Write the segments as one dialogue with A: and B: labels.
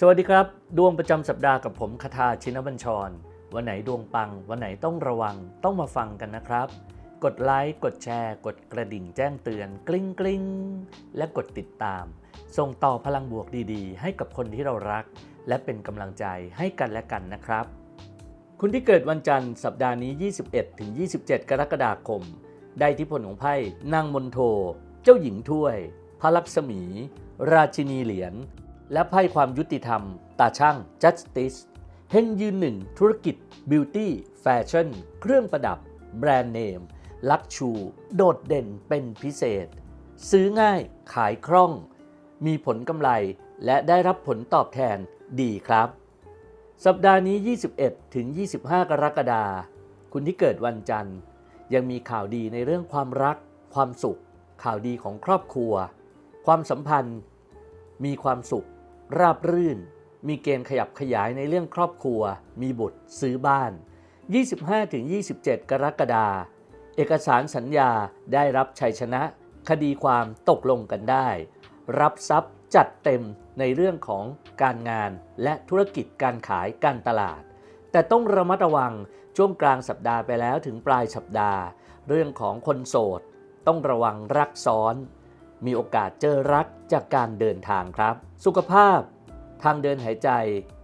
A: สวัสดีครับ ดวงประจำสัปดาห์กับผมคาทาชินบัญชร วันไหนดวงปัง วันไหนต้องระวังต้องมาฟังกันนะครับ กดไลค์กดแชร์ กดกระดิ่งแจ้งเตือน กริ๊งกริ๊งและกดติดตาม ส่งต่อพลังบวกดีๆ ให้กับคนที่เรารัก และเป็นกำลังใจให้กันและกันนะครับ คุณที่เกิดวันจันทร์สัปดาห์นี้ 21-27 กรกฎาคม ได้ที่พลของไพ่นางมนโท เจ้าหญิงถ้วย พระลักษมี ราชินีเหรียญ และไพ่ความยุติธรรม ตาช่าง justice เฮงยืนหนึ่งธุรกิจ beauty แฟชั่น เครื่องประดับ แบรนด์เนม ลักชู โดดเด่นเป็นพิเศษ ซื้อง่ายขายคล่อง มีผลกำไรและได้รับผลตอบแทนดีครับ สัปดาห์นี้ 21 ถึง 25 กรกฎาคมคุณที่เกิดวันจันทร์ ยังมีข่าวดีในเรื่องความรัก ความสุข ข่าวดีของครอบครัว ความสัมพันธ์ มีความสุข ราบรื่น มีเกณฑ์ขยับขยายในเรื่องครอบครัว มีบุตร ซื้อบ้าน 25-27 กรกฎาคมเอกสารสัญญาได้รับชัยชนะ คดีความตกลงกันได้ รับทรัพย์จัดเต็มในเรื่องของการงานและธุรกิจการขายการตลาด แต่ต้องระมัดระวังช่วงกลางสัปดาห์ไปแล้วถึงปลายสัปดาห์ เรื่องของคนโสด ต้องระวังรักซ้อน มีโอกาสเจอรักจากการเดินทางครับ สุขภาพ ทางเดินหายใจ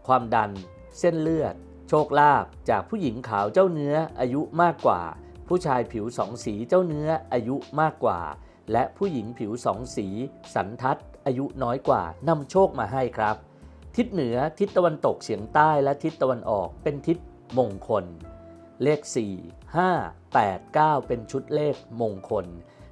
A: ความดัน เส้นเลือด โชคลาภจากผู้หญิงขาวเจ้าเนื้ออายุมากกว่า ผู้ชายผิวสองสีเจ้าเนื้ออายุมากกว่า และผู้หญิงผิวสองสี สันทัด อายุน้อยกว่านำโชคมาให้ครับ ทิศเหนือทิศตะวันตกเฉียงใต้และทิศตะวันออกเป็นทิศมงคล เลข 4 5 8 9 เป็นชุดเลขมงคล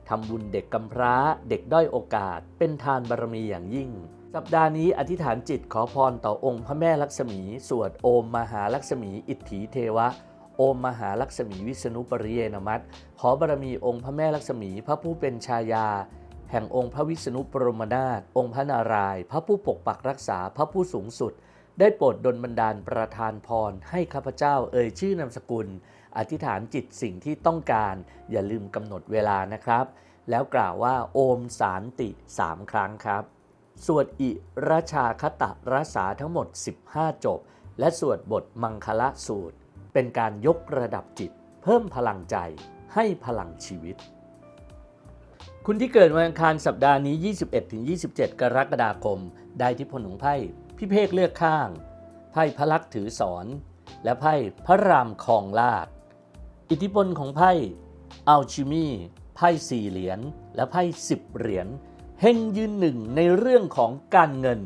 A: ทำบุญเด็กกำพร้า เด็กด้อยโอกาส เป็นทานบารมีอย่างยิ่ง สัปดาห์นี้อธิษฐานจิตขอพรต่อองค์พระแม่ลักษมี สวดโอมมหาลักษมี อิทธิเทวะ โอมมหาลักษมีวิษณุปริเยนมัตขอบารมีองค์พระแม่ลักษมี พระผู้เป็นชายา แห่งองค์พระวิษณุปรมนาถองค์พระนารายณ์พระผู้ปกปักรักษาพระผู้สูงสุด ได้โปรดดลบันดาลประทานพรให้ข้าพเจ้าเอ่ยชื่อนามสกุล อธิษฐานจิตสิ่งที่ต้องการ อย่าลืมกำหนดเวลานะครับ แล้วกล่าวว่าโอมสารติสามครั้งครับ สวดอิราชาคตะรัสาทั้งหมด 15 จบ และสวดบทมังคละสูตร เป็นการยกระดับจิต เพิ่มพลังใจ ให้พลังชีวิตคุณที่เกิดวันอังคารสัปดาห์นี้ 21-27 กรกฎาคม ได้ที่พลของไพ่พี่เพกเลือกข้าง ไพ่พระลักษ์ถือสอน และไพ่พระรามคองลาด อิทธิพลของไพ่อัลชิมีไพ่สี่เหรียญและไพ่สิบเหรียญเฮงยืนหนึ่งในเรื่องของการเงิน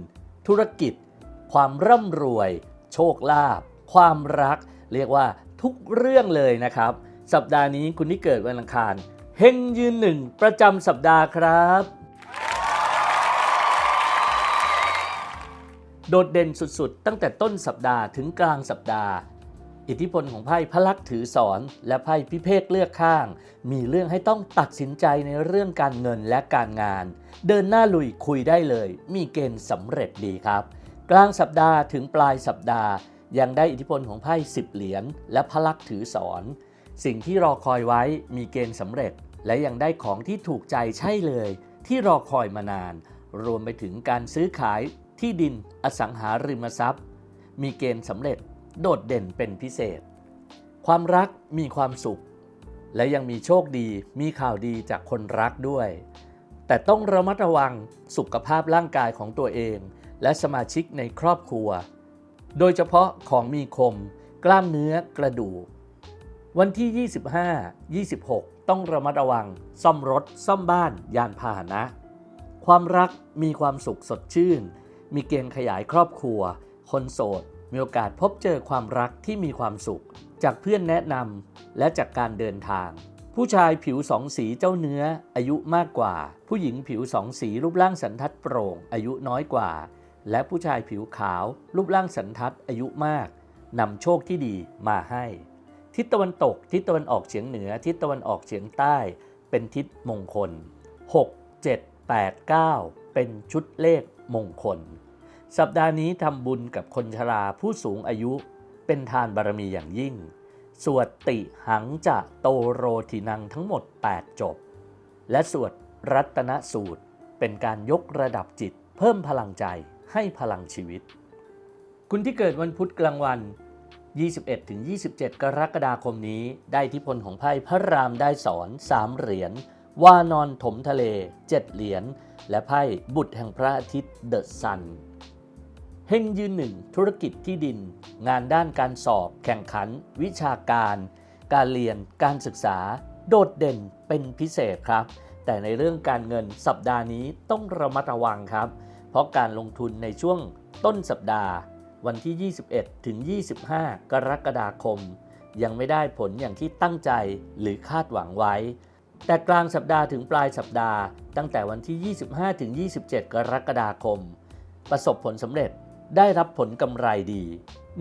A: ธุรกิจ ความร่ำรวย โชคลาภความรัก เรียกว่าทุกเรื่องเลยนะครับ สัปดาห์นี้คุณที่เกิดวันอังคารเฮงยืนหนึ่งประจำสัปดาห์ครับ โดดเด่นสุดๆ ตั้งแต่ต้นสัปดาห์ถึงกลางสัปดาห์ อิทธิพลของไพ่พระลักษ์ถือสอนและไพ่พิเภกเลือกข้าง มีเรื่องให้ต้องตัดสินใจในเรื่องการเงินและการงาน เดินหน้าลุยคุยได้เลย มีเกณฑ์สำเร็จดีครับ กลางสัปดาห์ถึงปลายสัปดาห์ ยังได้อิทธิพลของไพ่สิบเหรียญและพระลักษ์ถือสอนสิ่งที่รอคอยไว้มีเกณฑ์สำเร็จ และยังได้ของที่ถูกใจใช่เลย ที่รอคอยมานาน รวมไปถึงการซื้อขายที่ดินอสังหาริมทรัพย์ มีเกณฑ์สำเร็จ โดดเด่นเป็นพิเศษ ความรักมีความสุข และยังมีโชคดีมีข่าวดีจากคนรักด้วย แต่ต้องระมัดระวังสุขภาพร่างกายของตัวเอง และสมาชิกในครอบครัว โดยเฉพาะของมีคม กล้ามเนื้อกระดูกวันที่ 25 26 ต้องระมัดระวัง ซ่อมรถ ซ่อมบ้าน ยานพาหนะ ความรักมีความสุขสดชื่น มีเกณฑ์ขยายครอบครัว คนโสด มีโอกาสพบเจอความรักที่มีความสุข จากเพื่อนแนะนำและจากการเดินทาง ผู้ชายผิวสองสีเจ้าเนื้อ อายุมากกว่า ผู้หญิงผิวสองสีรูปร่างสันทัดโปร่ง อายุน้อยกว่า และผู้ชายผิวขาว รูปร่างสันทัดอายุมากนำโชคที่ดีมาให้ ทิศตะวันตก ทิศตะวันออกเฉียงเหนือ ทิศตะวันออกเฉียงใต้ เป็นทิศมงคล 6 7 8 9 เป็นชุดเลขมงคล สัปดาห์นี้ทำบุญกับคนชราผู้สูงอายุเป็นทานบารมีอย่างยิ่ง สวดติหังจะโตโรทินังทั้งหมด 8 จบ และสวดรัตนสูตรเป็นการยกระดับจิตเพิ่มพลังใจให้พลังชีวิต คุณที่เกิดวันพุธกลางวัน 21-27 กรกฎาคมนี้ได้ทธิพลของไพ่พระรามได้สอน 3 เหรียญวานอนถมทะเล 7 เหรียญและไพ่บุตรแห่งพระอาทิตย์เดอะซัน เฮงยืนหนึ่งธุรกิจที่ดิน งานด้านการสอบ แข่งขัน วิชาการ การเรียน การศึกษา โดดเด่นเป็นพิเศษครับ แต่ในเรื่องการเงินสัปดาห์นี้ต้องระมัดระวังครับ เพราะการลงทุนในช่วงต้นสัปดาห์ วันที่ 21 ถึง 25 กรกฎาคม ยังไม่ได้ผลอย่างที่ตั้งใจหรือคาดหวังไว้ แต่กลางสัปดาห์ถึงปลายสัปดาห์ ตั้งแต่วันที่ 25 ถึง 27 กรกฎาคม ประสบผลสำเร็จ ได้รับผลกำไรดี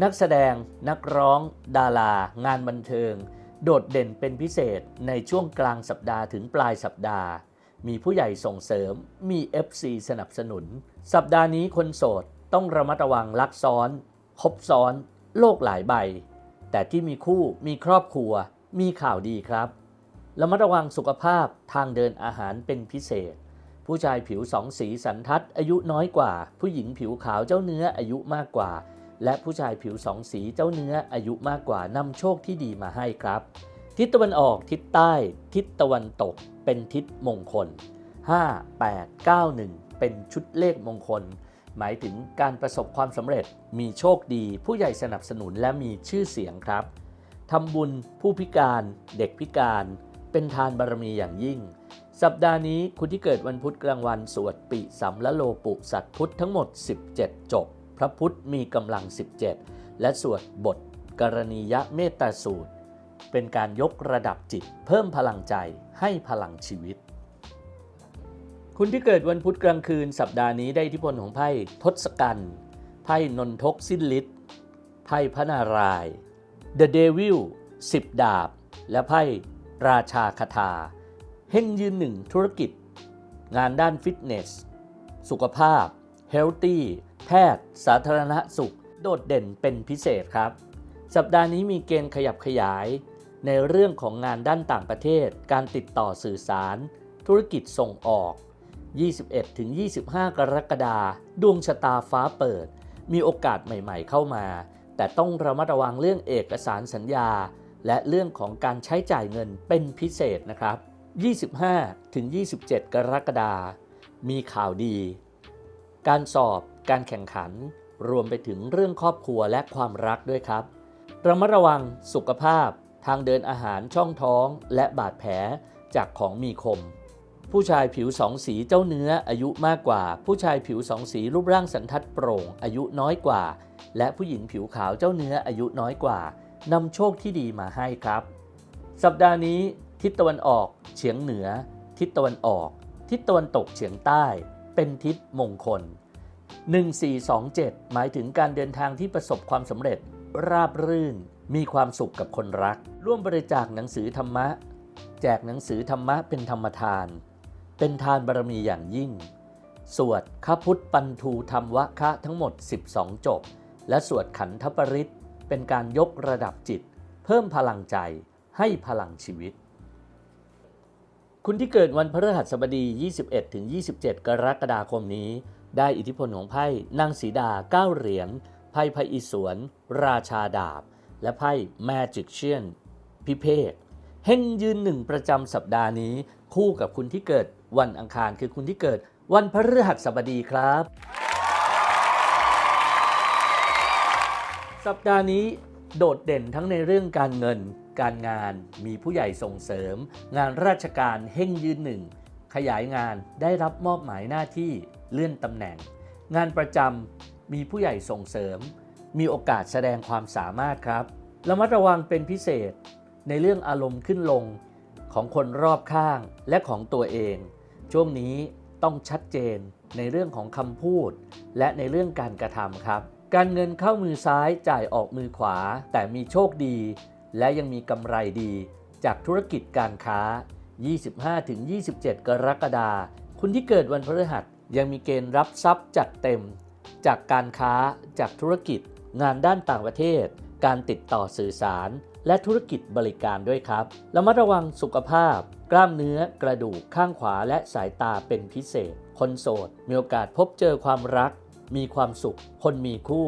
A: นักแสดง นักร้อง ดารา งานบันเทิง โดดเด่นเป็นพิเศษในช่วงกลางสัปดาห์ถึงปลายสัปดาห์ มีผู้ใหญ่ส่งเสริม มี FC สนับสนุน สัปดาห์นี้คนโสดต้องระมัดระวังลักซ้อน คบซ้อน โลกหลายใบ แต่ที่มีคู่ มีครอบครัว มีข่าวดีครับ ระมัดระวังสุขภาพทางเดินอาหารเป็นพิเศษ ผู้ชายผิวสองสีสันทัดอายุน้อยกว่า ผู้หญิงผิวขาวเจ้าเนื้ออายุมากกว่า และผู้ชายผิวสองสีเจ้าเนื้ออายุมากกว่านำโชคที่ดีมาให้ครับ ทิศตะวันออกทิศใต้ ทิศตะวันตก เป็นทิศมงคล 5 8 9 1 เป็นชุดเลขมงคล หมายถึงการประสบความสำเร็จมีโชคดี ผู้ใหญ่สนับสนุนและมีชื่อเสียงครับทำบุญผู้พิการ เด็กพิการ เป็นทานบารมีอย่างยิ่ง สัปดาห์นี้คุณที่เกิดวันพุธกลางวันสวดปิสัมละโลปุสัตพุทธทั้งหมด 17 จบ พระพุทธมีกำลัง 17 และสวดบทกรณียเมตตาสูตร เป็นการยกระดับจิต เพิ่มพลังใจให้พลังชีวิต คุณที่เกิดวันพุธกลางคืน สัปดาห์นี้ได้อิทธิพลของไพ่ทศกัณฐ์ไพ่นนทกสิ้นฤทธิ์ไพ่พระนารายณ์ The Devil 10 ดาบ และไพ่ราชาคาถา เฮงยืนหนึ่งธุรกิจ งานด้านฟิตเนส สุขภาพ เฮลตี้แพทย์ สาธารณสุข โดดเด่นเป็นพิเศษครับ สัปดาห์นี้มีเกณฑ์ขยับขยาย ในเรื่องของงานด้านต่างประเทศ การติดต่อสื่อสาร ธุรกิจส่งออก 21-25 กรกฎาดวงชะตาฟ้าเปิด มีโอกาสใหม่ๆเข้ามา แต่ต้องระมัดระวังเรื่องเอกสารสัญญา และเรื่องของการใช้จ่ายเงินเป็นพิเศษนะครับ 25-27 กรกฎามีข่าวดี การสอบ การแข่งขัน รวมไปถึงเรื่องครอบครัวและความรักด้วยครับ ระมัดระวังสุขภาพ ทางเดินอาหารช่องท้อง และบาดแผลจากของมีคม ผู้ชายผิวสองสีเจ้าเนื้ออายุมากกว่า ผู้ชายผิวสองสีรูปร่างสันทัดโปร่ง อายุน้อยกว่า และผู้หญิงผิวขาวเจ้าเนื้ออายุน้อยกว่านำโชคที่ดีมาให้ครับ สัปดาห์นี้ ทิศตะวันออกเฉียงเหนือ ทิศตะวันออก ทิศตะวันตกเฉียงใต้ เป็นทิศมงคล 1427 หมายถึงการเดินทางที่ประสบความสำเร็จ ราบรื่น มีความสุขกับคนรัก ร่วมบริจาคหนังสือธรรมะ แจกหนังสือธรรมะเป็นธรรมทาน เป็นทานบารมีอย่างยิ่ง สวดข้าพุทธปันทูธรรมวะคะทั้งหมด 12 จบ และสวดขันธปริตเป็นการยกระดับจิต เพิ่มพลังใจให้พลังชีวิต คุณที่เกิดวันพฤหัสบดี 21-27 กรกฎาคมนี้ ได้อิทธิพลของไพ่นางสีดา 9 เหรียญ ไพ่พระอิศวร ราชาดาบ และไพ่แมจิกเชียน พิเภกเฮงยืนหนึ่งประจำสัปดาห์นี้ คู่กับคุณที่เกิดวันอังคารคือคุณที่เกิดวันพฤหัสบดีครับ สัปดาห์นี้โดดเด่นทั้งในเรื่องการเงิน การงานมีผู้ใหญ่ส่งเสริม งานราชการเฮ่งยืนหนึ่ง ขยายงานได้รับมอบหมายหน้าที่เลื่อนตำแหน่ง งานประจำมีผู้ใหญ่ส่งเสริม มีโอกาสแสดงความสามารถครับระมัดระวังเป็นพิเศษในเรื่องอารมณ์ขึ้นลงของคนรอบข้างและของตัวเอง ช่วงนี้ต้องชัดเจนในเรื่องของคำพูด และในเรื่องการกระทำครับ การเงินเข้ามือซ้ายจ่ายออกมือขวา แต่มีโชคดี และยังมีกำไรดีจากธุรกิจการค้า 25-27 กรกฎาคมคุณที่เกิดวันพฤหัสยังมีเกณฑ์รับทรัพย์จัดเต็ม จากการค้าจากธุรกิจ งานด้านต่างประเทศ การติดต่อสื่อสาร และธุรกิจบริการด้วยครับระมัดระวังสุขภาพ กล้ามเนื้อกระดูกข้างขวาและสายตาเป็นพิเศษ คนโสด มีโอกาสพบเจอความรัก มีความสุข คนมีคู่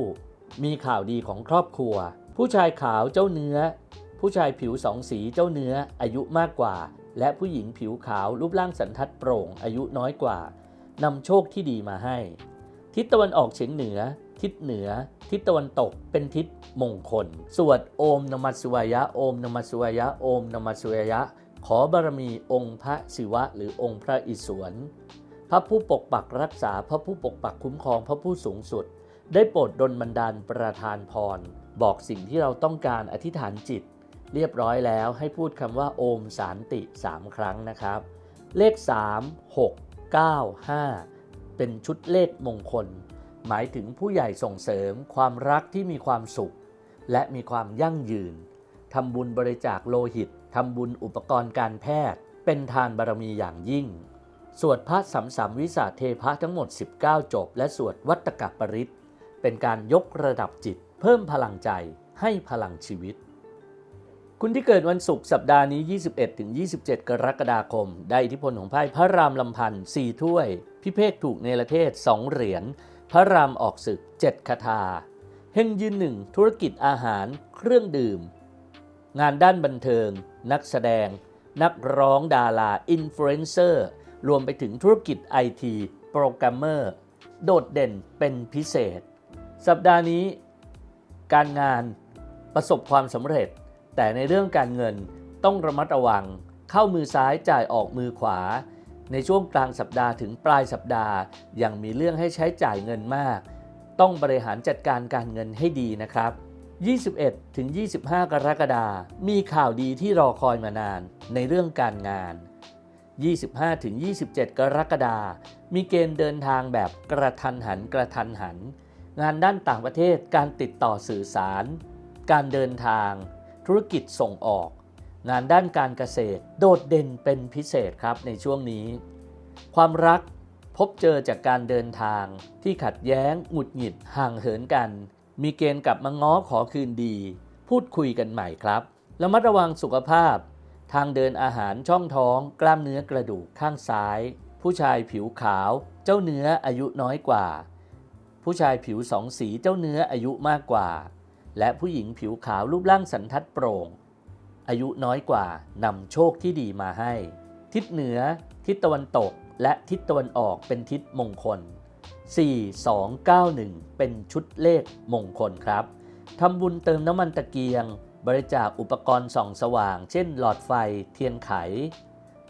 A: มีข่าวดีของครอบครัว ผู้ชายขาวเจ้าเนื้อ ผู้ชายผิวสองสีเจ้าเนื้ออายุมากกว่า และผู้หญิงผิวขาวรูปร่างสันทัดโปร่งอายุน้อยกว่านำโชคที่ดีมาให้ ทิศตะวันออกเฉียงเหนือ ทิศเหนือ ทิศตะวันตกเป็นทิศมงคล สวดโอมนมัสวายะโอมนมัสวายะโอมนมัสสวายะ ขอบารมีองค์พระศิวะ หรือองค์พระอิศวรพระผู้ปกปักรักษาพระผู้ปกปักคุ้มครองพระผู้สูงสุด ได้โปรดดลบันดาลประทานพร บอกสิ่งที่เราต้องการอธิษฐานจิต เรียบร้อยแล้วให้พูดคำว่าโอมสารติ 3 ครั้งนะครับ เลข 3 6 9 5 เป็นชุดเลขมงคล หมายถึงผู้ใหญ่ส่งเสริมความรักที่มีความสุข และมีความยั่งยืนทำบุญบริจาคโลหิตทำบุญอุปกรณ์การแพทย์ เป็นทานบารมีอย่างยิ่ง สวดพระสัมสัมวิสาเทพะทั้งหมด 19 จบ และสวดวัตกปริตเป็นการยกระดับจิต เพิ่มพลังใจให้พลังชีวิต คุณที่เกิดวันศุกร์สัปดาห์นี้ 21-27 กรกฎาคม ได้อิทธิพลของไพ่พระรามลำพันธ์4ถ้วย พิเภกถูกเนประเทศ 2 เหรียญ พระรามออกศึก 7 คาถาเฮงยืนหนึ่งธุรกิจอาหาร เครื่องดื่ม งานด้านบันเทิง นักแสดง นักร้องดารา อินฟลูเอนเซอร์ รวมไปถึงธุรกิจไอทีโปรแกรมเมอร์ โดดเด่นเป็นพิเศษ สัปดาห์นี้ การงานประสบความสำเร็จ แต่ในเรื่องการเงินต้องระมัดระวัง เข้ามือซ้ายจ่ายออกมือขวา ในช่วงกลางสัปดาห์ถึงปลายสัปดาห์ยังมีเรื่องให้ใช้จ่ายเงินมาก ต้องบริหารจัดการการเงินให้ดีนะครับ 21ถึง25 กรกฎาคมมีข่าวดีที่รอคอยมานานในเรื่องการงาน 25ถึง27 กรกฎาคมมีเกณฑ์เดินทางแบบกระทันหันกระทันหัน งานด้านต่างประเทศ การติดต่อสื่อสาร การเดินทาง ธุรกิจส่งออก งานด้านการเกษตร โดดเด่นเป็นพิเศษครับในช่วงนี้ ความรักพบเจอจากการเดินทางที่ขัดแย้ง หงุดหงิด ห่างเหินกัน มีเกณฑ์กลับมาง้อขอคืนดี พูดคุยกันใหม่ครับระมัดระวังสุขภาพ ทางเดินอาหารช่องท้อง กล้ามเนื้อกระดูกข้างซ้าย ผู้ชายผิวขาว เจ้าเนื้ออายุน้อยกว่า ผู้ชายผิวสองสีเจ้าเนื้ออายุมากกว่า และผู้หญิงผิวขาวรูปร่างสันทัดโปร่ง อายุน้อยกว่านำโชคที่ดีมาให้ ทิศเหนือ ทิศตะวันตก และทิศตะวันออกเป็นทิศมงคล 4 2 9 1 เป็นชุดเลขมงคลครับทำบุญเติมน้ำมันตะเกียง บริจาคอุปกรณ์ส่องสว่าง เช่น หลอดไฟ เทียนไข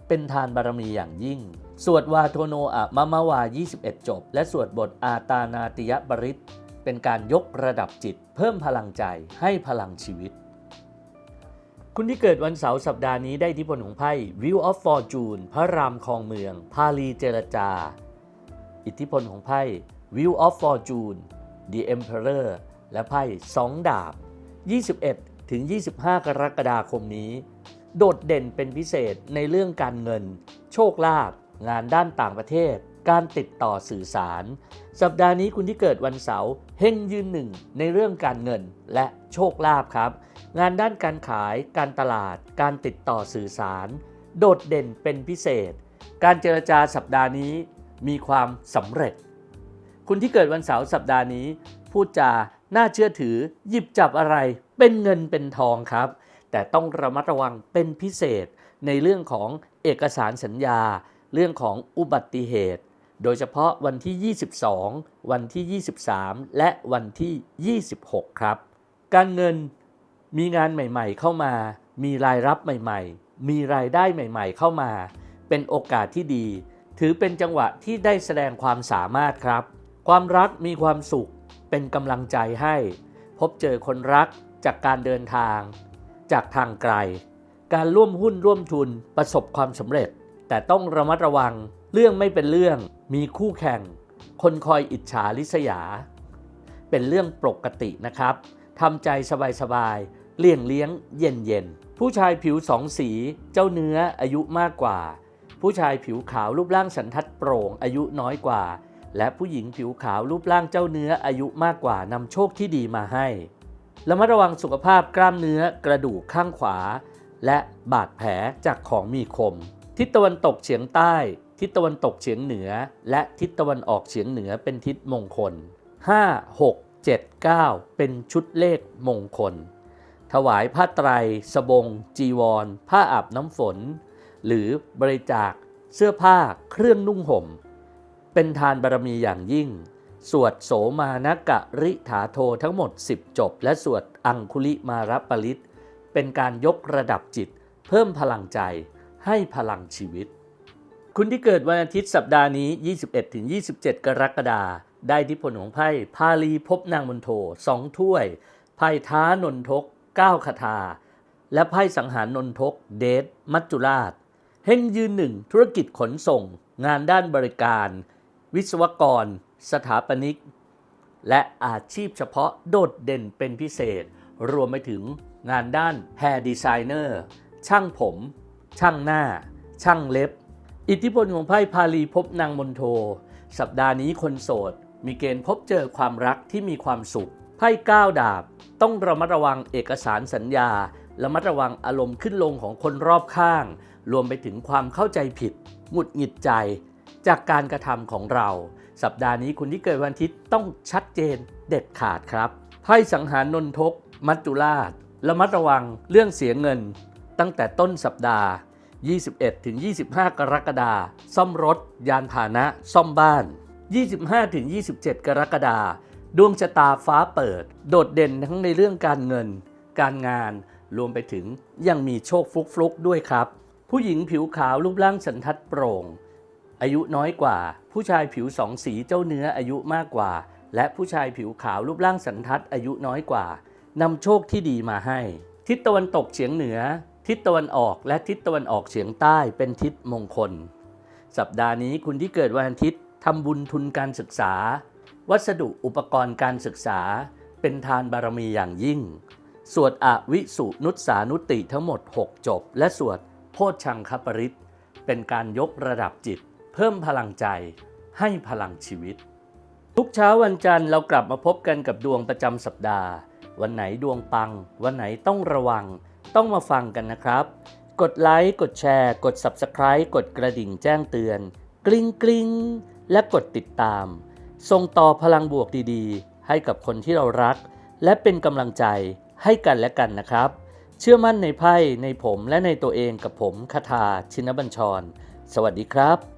A: เป็นทานบารมีอย่างยิ่ง สวดวาโทโนอะมะมะวา 21 จบ และสวดบทอาตานาติยบริตเป็นการยกระดับจิต เพิ่มพลังใจให้พลังชีวิต คุณที่เกิดวันเสาร์สัปดาห์นี้ได้อิทธิพลของไพ่ View of Fortune พระรามคลองเมือง พาลีเจรจา อิทธิพลของไพ่ View of Fortune The Emperor และไพ่สองดาบ 21 ถึง 25 กรกฎาคมนี้ โดดเด่นเป็นพิเศษในเรื่องการเงิน โชคลาภ งานด้านต่างประเทศ การติดต่อสื่อสาร สัปดาห์นี้คุณที่เกิดวันเสาร์เฮงยืนหนึ่งในเรื่องการเงินและโชคลาภครับ งานด้านการขาย การตลาด การติดต่อสื่อสาร โดดเด่นเป็นพิเศษ การเจรจาสัปดาห์นี้มีความสำเร็จ คุณที่เกิดวันเสาร์สัปดาห์นี้ พูดจาน่าเชื่อถือหยิบจับอะไร เป็นเงินเป็นทองครับ แต่ต้องระมัดระวังเป็นพิเศษในเรื่องของเอกสารสัญญา เรื่องของอุบัติเหตุ โดยเฉพาะวันที่ 22 วันที่ 23 และวันที่ 26 ครับ การเงินมีงานใหม่ๆ เข้ามา มีรายรับใหม่ๆ มีรายได้ใหม่ๆ เข้ามา เป็นโอกาสที่ดี ถือเป็นจังหวะที่ได้แสดงความสามารถครับ ความรักมีความสุข เป็นกำลังใจให้ พบเจอคนรักจากการเดินทาง จากทางไกล การร่วมหุ้นร่วมทุนประสบความสำเร็จ แต่ต้องระมัดระวังเรื่องไม่เป็นเรื่อง มีคู่แข่ง คนคอยอิจฉาริษยา เป็นเรื่องปกตินะครับทำใจสบายๆเลี่ยงเลี้ยงเย็นเย็นๆผู้ชายผิวสองสีเจ้าเนื้ออายุมากกว่า ผู้ชายผิวขาวรูปร่างสันทัดโปร่งอายุน้อยกว่า และผู้หญิงผิวขาวรูปร่างเจ้าเนื้ออายุมากกว่านำโชคที่ดีมาให้ระมัดระวังสุขภาพกล้ามเนื้อกระดูกข้างขวา และบาดแผลจากของมีคม ทิศตะวันตกเฉียงใต้ ทิศตะวันตกเฉียงเหนือ และทิศตะวันออกเฉียงเหนือเป็นทิศมงคล 5 6 7 9 เป็นชุดเลขมงคล ถวายผ้าไตร สบง จีวร ผ้าอาบน้ำฝน หรือบริจาค เสื้อผ้า เครื่องนุ่งห่ม เป็นทานบารมีอย่างยิ่ง สวดโสมานกะริถาโททั้งหมด 10 จบ และสวดอังคุลิมารับปริต เป็นการยกระดับจิต เพิ่มพลังใจ ให้พลังชีวิต คุณที่เกิดวันอาทิตย์สัปดาห์นี้ 21-27 กรกฎาคมได้ที่ผลของไพ่พาลีพบนางมนโทสองถ้วย ไพ่ท้านนทก9คาถา และไพ่สังหารนนทก เดทมัจจุราชเฮงยืนหนึ่งธุรกิจขนส่ง งานด้านบริการ วิศวกร สถาปนิก และอาชีพเฉพาะโดดเด่นเป็นพิเศษ รวมไปถึงงานด้าน Hair Designer ช่างผม ช่างหน้า ช่างเล็บ อิทธิพลของไพ่พาลีพบนางมนโท สัปดาห์นี้คนโสด มีเกณฑ์พบเจอความรักที่มีความสุข ไพ่ก้าวดาบ ต้องระมัดระวังเอกสารสัญญา ระมัดระวังอารมณ์ขึ้นลงของคนรอบข้าง รวมไปถึงความเข้าใจผิด หงุดหงิดใจ จากการกระทำของเรา สัปดาห์นี้คุณที่เกิดวันอาทิตย์ต้องชัดเจนเด็ดขาดครับไพ่สังหารนนทก มัจจุราชระมัดระวังเรื่องเสียเงิน ตั้งแต่ต้นสัปดาห์ 21-25 กรกฎาคมซ่อมรถ ยานพาหนะ ซ่อมบ้าน 25-27 กรกฎาคมดวงชะตาฟ้าเปิด โดดเด่นทั้งในเรื่องการเงิน การงาน รวมไปถึงยังมีโชคฟลุกๆด้วยครับ ผู้หญิงผิวขาวรูปร่างสันทัดโปร่ง อายุน้อยกว่า ผู้ชายผิวสองสีเจ้าเนื้ออายุมากกว่า และผู้ชายผิวขาวรูปร่างสันทัดอายุน้อยกว่านำโชคที่ดีมาให้ ทิศตะวันตกเฉียงเหนือ ทิศตะวันออกและทิศตะวันออกเฉียงใต้เป็นทิศมงคล สัปดาห์นี้คุณที่เกิดวันอาทิตย์ทำบุญทุนการศึกษา วัสดุอุปกรณ์การศึกษา เป็นทานบารมีอย่างยิ่ง สวดอวิสุนุตสานุติทั้งหมด 6 จบ และสวดโพชชังคปริตเป็นการยกระดับจิต เพิ่มพลังใจให้พลังชีวิต ทุกเช้าวันจันทร์เรากลับมาพบกันกับดวงประจำสัปดาห์ วันไหนดวงปัง วันไหนต้องระวัง ต้องมาฟังกันนะครับ กดไลค์กดแชร์ กด Subscribe กดกระดิ่งแจ้งเตือน กริ๊งกริ๊งและกดติดตาม ส่งต่อพลังบวกดีๆ ให้กับคนที่เรารัก และเป็นกำลังใจให้กันและกันนะครับ เชื่อมั่นในไพ่ในผมและในตัวเองกับผมคาทาชินบัญชร สวัสดีครับ